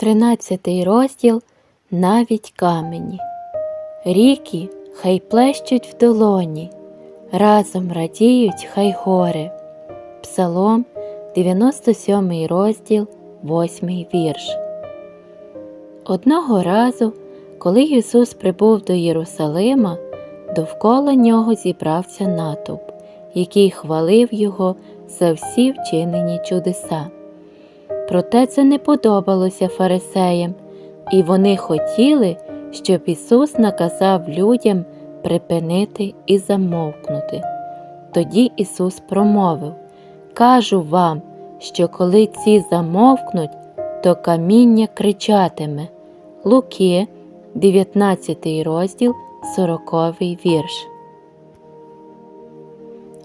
Тринадцятий розділ навіть камені. Ріки хай плещуть в долоні, разом радіють хай гори. Псалом, 97 розділ, 8 вірш. Одного разу, коли Ісус прибув до Єрусалима, довкола нього зібрався натовп, який хвалив Його за всі вчинені чудеса. Проте це не подобалося фарисеям, і вони хотіли, щоб Ісус наказав людям припинити і замовкнути. Тоді Ісус промовив Кажу вам, що коли ці замовкнуть, то каміння кричатиме. Луки, 19 розділ, 40 вірш.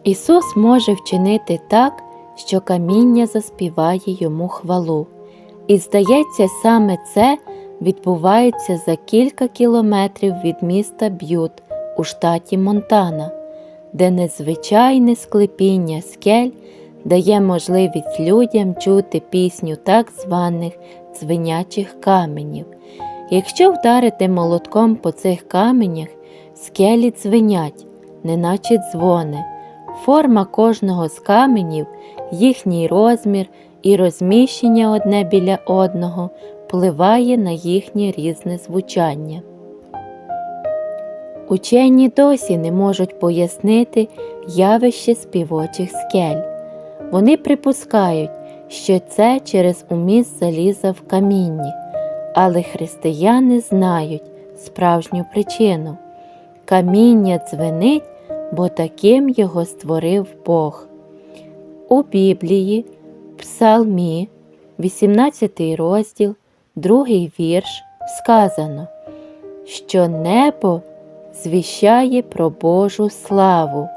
Ісус може вчинити так, що каміння заспіває йому хвалу. І здається, саме це відбувається за кілька кілометрів від міста Б'ют у штаті Монтана, де незвичайне склепіння скель дає можливість людям чути пісню так званих дзвенячих каменів. Якщо вдарити молотком по цих каменях, скелі дзвенять, неначе дзвони. Форма кожного з каменів, їхній розмір і розміщення одне біля одного впливає на їхнє різне звучання. Учені досі не можуть пояснити явище співочих скель. Вони припускають, що це через уміст заліза в камінні, але християни знають справжню причину. Каміння дзвенить бо таким його створив Бог. У Біблії, Псалмі, 18 розділ, 2 вірш сказано, що небо звіщає про Божу славу,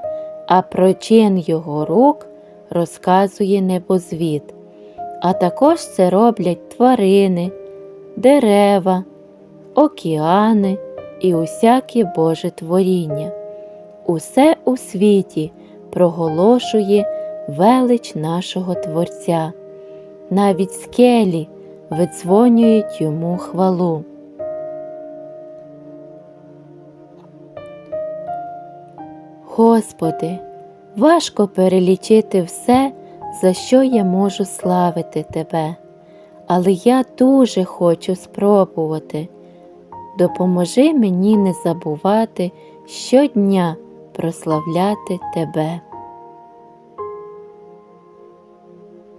а про чин його рук розказує небозвід. А також це роблять тварини, дерева, океани і усяке Боже творіння усе у світі проголошує велич нашого Творця, навіть скелі видзвонюють йому хвалу. Господи, важко перелічити все, за що я можу славити Тебе, але я дуже хочу спробувати. Допоможи мені не забувати щодня прославляти тебе.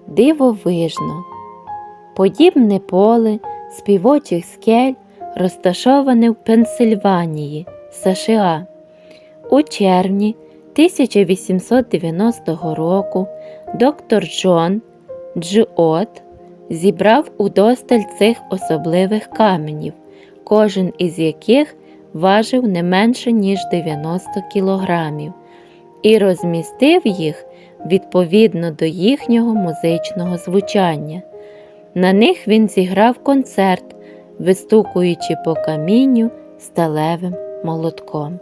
Дивовижно, подібне поле співочих скель розташоване в Пенсильванії, США. У червні 1890 року доктор Джон Джиот зібрав удосталь цих особливих каменів, кожен із яких важив не менше, ніж 90 кілограмів, і розмістив їх відповідно до їхнього музичного звучання. На них він зіграв концерт, вистукуючи по камінню сталевим молотком.